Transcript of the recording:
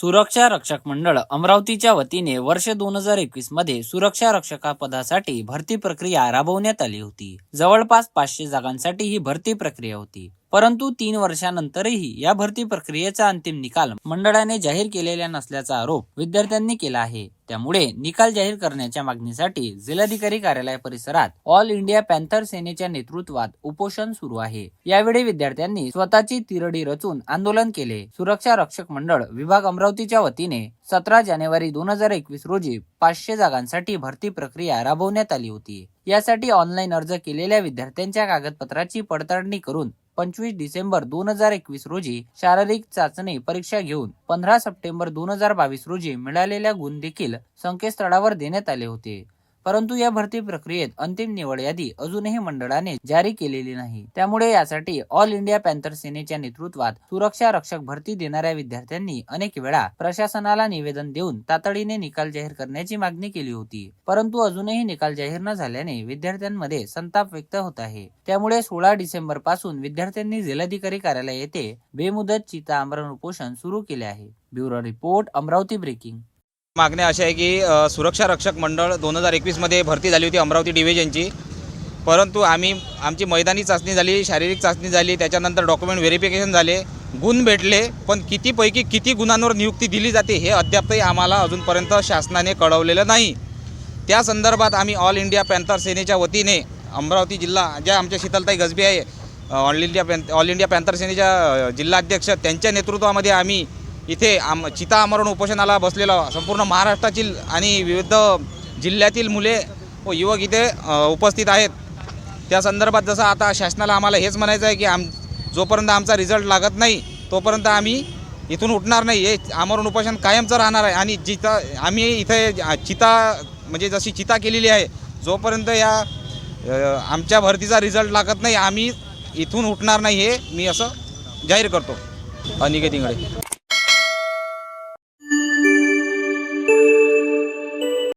सुरक्षा रक्षक मंडळ अमरावतीच्या वतीने वर्ष दोन हजार एकवीसमध्ये सुरक्षा रक्षका पदासाठी भरती प्रक्रिया राबवण्यात आली होती. जवळपास पाचशे जागांसाठी ही भरती प्रक्रिया होती. परंतु तीन वर्षानंतरही या भरती प्रक्रियेचा अंतिम निकाल मंडळाने जाहीर केलेला नसल्याचा आरोप विद्यार्थ्यांनी केला आहे. त्यामुळे निकाल जाहीर करण्याच्या मागणीसाठी जिल्हाधिकारी कार्यालय परिसरात ऑल इंडिया पॅन्थर सेनेच्या नेतृत्वात उपोषण सुरू आहे. यावेळी विद्यार्थ्यांनी स्वतःची तिरडी रचून आंदोलन केले. सुरक्षा रक्षक मंडळ विभाग अमरावतीच्या वतीने सतरा जानेवारी दोन हजार एकवीस रोजी पाचशे जागांसाठी भरती प्रक्रिया राबवण्यात आली होती. यासाठी ऑनलाईन अर्ज केलेल्या विद्यार्थ्यांच्या कागदपत्राची पडताळणी करून पंचवीस डिसेंबर दोन हजार एकवीस रोजी शारीरिक चाचणी परीक्षा घेऊन पंधरा सप्टेंबर दोन हजार बावीस रोजी मिळालेल्या गुण देखील संकेतस्थळावर देण्यात आले होते. परंतु या भरती प्रक्रियेत अंतिम निवड यादी अजूनही मंडळाने जारी केलेली नाही. त्यामुळे यासाठी ऑल इंडिया पॅन्थर सेनेच्या नेतृत्वात सुरक्षा रक्षक भरती देणाऱ्या विद्यार्थ्यांनी अनेक वेळा प्रशासनाला निवेदन देऊन तातडीने निकाल जाहीर करण्याची मागणी केली होती. परंतु अजूनही निकाल जाहीर न झाल्याने विद्यार्थ्यांमध्ये संताप व्यक्त होत आहे. त्यामुळे सोळा डिसेंबरपासून विद्यार्थ्यांनी जिल्हाधिकारी कार्यालय येथे बेमुदत चिता आमरण उपोषण सुरू केले आहे. Bureau report Amravati breaking. मागण्या अशा आहे की सुरक्षा रक्षक मंडळ दोन हजार एकवीसमध्ये भरती झाली होती अमरावती डिव्हिजनची. परंतु आम्ही आमची मैदानी चाचणी झाली शारीरिक चाचणी झाली त्याच्यानंतर डॉक्युमेंट व्हेरिफिकेशन झाले गुण भेटले पण कितीपैकी किती गुणांवर नियुक्ती दिली जाते हे अद्यापही आम्हाला अजूनपर्यंत शासनाने कळवलेलं नाही. त्या संदर्भात आम्ही ऑल इंडिया पॅन्थर सेनेच्या वतीने अमरावती जिल्हा ज्या आमच्या शीतलताई गजबी आहे all India pan all India panther सेनेच्या जिल्हाध्यक्ष त्यांच्या नेतृत्वामध्ये आम्ही इथे आम चिता आमरण उपोषणाला बसलेला संपूर्ण महाराष्ट्रातील आणि विविध जिल्ह्यातील मुले व युवक इथे उपस्थित आहेत. त्या संदर्भात जसं आता शासनाला आम्हाला हेच म्हणायचं आहे की आम जोपर्यंत आमचा रिझल्ट लागत नाही तोपर्यंत आम्ही इथून उठणार नाही. हे आमरण उपोषण कायमचं राहणार आहे. आणि जिथं आम्ही इथे चिता म्हणजे जशी चिता केलेली आहे जोपर्यंत या आमच्या भरतीचा रिझल्ट लागत नाही आम्ही इथून उठणार नाही हे मी असं जाहीर करतो. अनिकेत इंगळे.